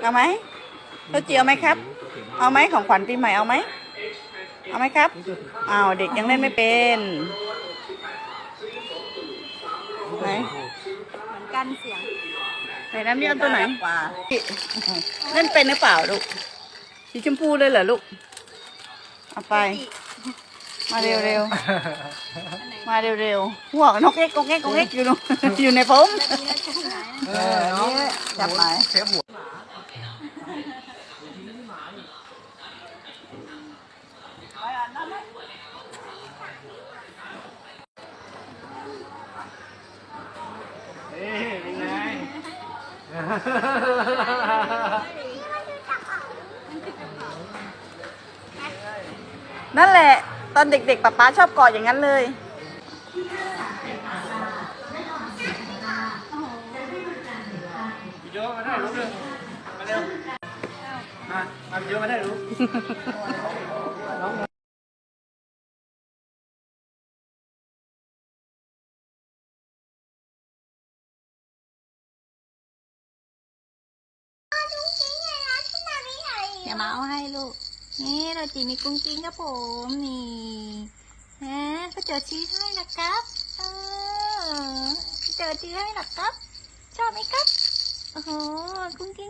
เอาไหมเราเจียวไหมครับ เอาไหมของขวัญปีใหม่เอาไหมเอาไหมครับอ้าวเด็กยังเล่นไม่เป็นไหนเหมือนกันเสียงไหนน้ำเยี่ยมตัวไหนเล่นเป็นหรือเปล่าลูกสีชมพูเลยเหรอลูกเอาไป มาเร็วๆมาเร็วๆหัวกนกเอ็กกกเอ็กกกเอ็กอยู่นู่นอยู่ในผมเออน้องจับไปเซฟหัว เอ้ยเป็นไงนั่นแหละ ตอนเด็กๆป๊าป๊าชอบกอดอย่างนั้นเลยวิดีโอมาได้รู้เลยมาเร็ว มามาวิดีโอมาได้รู้เดี๋ยวมาเอาให้ลูก นี่เราจีมีกุ้งกิ้งกับผมนี่นะก็เจอชี้ให้นะครับเออเจอชี้ให้นะครับ ชอบไหมครับ โอ้โหกุ้งกิ้ง